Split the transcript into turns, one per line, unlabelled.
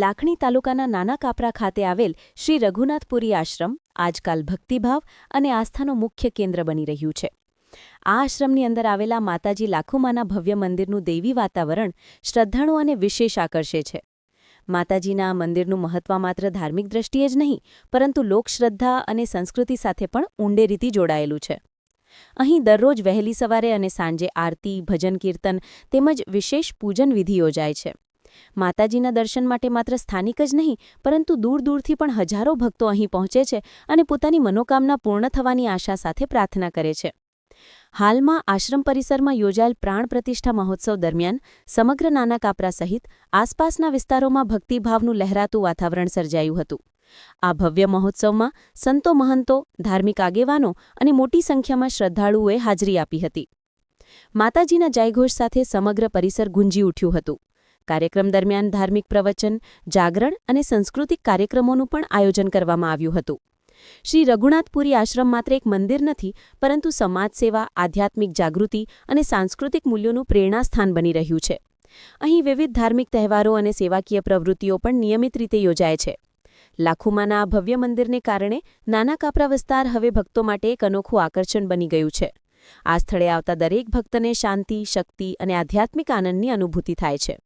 લાખણી તાલુકાના નાના કાપરા ખાતે આવેલ શ્રી રઘુનાથપુરી આશ્રમ આજકાલ ભક્તિભાવ અને આસ્થાનું મુખ્ય કેન્દ્ર બની રહ્યું છે. આ આશ્રમની અંદર આવેલા માતાજી લાખુમાના ભવ્ય મંદિરનું દૈવી વાતાવરણ શ્રદ્ધાળુઓને વિશેષ આકર્ષે છે. માતાજીના આ મંદિરનું મહત્વ માત્ર ધાર્મિક દ્રષ્ટિએ જ નહીં, પરંતુ લોકશ્રદ્ધા અને સંસ્કૃતિ સાથે પણ ઊંડે રીતે જોડાયેલું છે. અહીં દરરોજ વહેલી સવારે અને સાંજે આરતી, ભજન, કીર્તન તેમજ વિશેષ પૂજન વિધિ યોજાય છે. માતાજીના દર્શન માટે માત્ર સ્થાનિક જ નહીં, પરંતુ દૂર દૂરથી પણ હજારો ભક્તો અહીં પહોંચે છે અને પોતાની મનોકામના પૂર્ણ થવાની આશા સાથે પ્રાર્થના કરે છે. હાલમાં આશ્રમ પરિસરમાં યોજાયેલ પ્રાણ પ્રતિષ્ઠા મહોત્સવ દરમિયાન સમગ્ર નાના કાપરા સહિત આસપાસના વિસ્તારોમાં ભક્તિભાવનું લહેરાતું વાતાવરણ સર્જાયું હતું. આ ભવ્ય મહોત્સવમાં સંતો મહંતો, ધાર્મિક આગેવાનો અને મોટી સંખ્યામાં શ્રદ્ધાળુઓએ હાજરી આપી હતી. માતાજીના જયઘોષ સાથે સમગ્ર પરિસર ગુંજી ઉઠ્યું હતું. કાર્યક્રમ દરમિયાન ધાર્મિક પ્રવચન, જાગરણ અને સાંસ્કૃતિક કાર્યક્રમોનું પણ આયોજન કરવામાં આવ્યું હતું. શ્રી રઘુનાથપુરી આશ્રમ માત્ર એક મંદિર નથી, પરંતુ સમાજ સેવા આધ્યાત્મિક જાગૃતિ અને સાંસ્કૃતિક મૂલ્યોનું પ્રેરણાસ્થાન બની રહ્યું છે. અહીં વિવિધ ધાર્મિક તહેવારો અને સેવાકીય પ્રવૃત્તિઓ પણ નિયમિત રીતે યોજાય છે. લાખુમાના આ ભવ્ય મંદિરને કારણે નાના કાપરા વિસ્તાર હવે ભક્તો માટે એક અનોખું આકર્ષણ બની ગયું છે. આ સ્થળે આવતા દરેક ભક્તને શાંતિ, શક્તિ અને આધ્યાત્મિક આનંદની અનુભૂતિ થાય છે.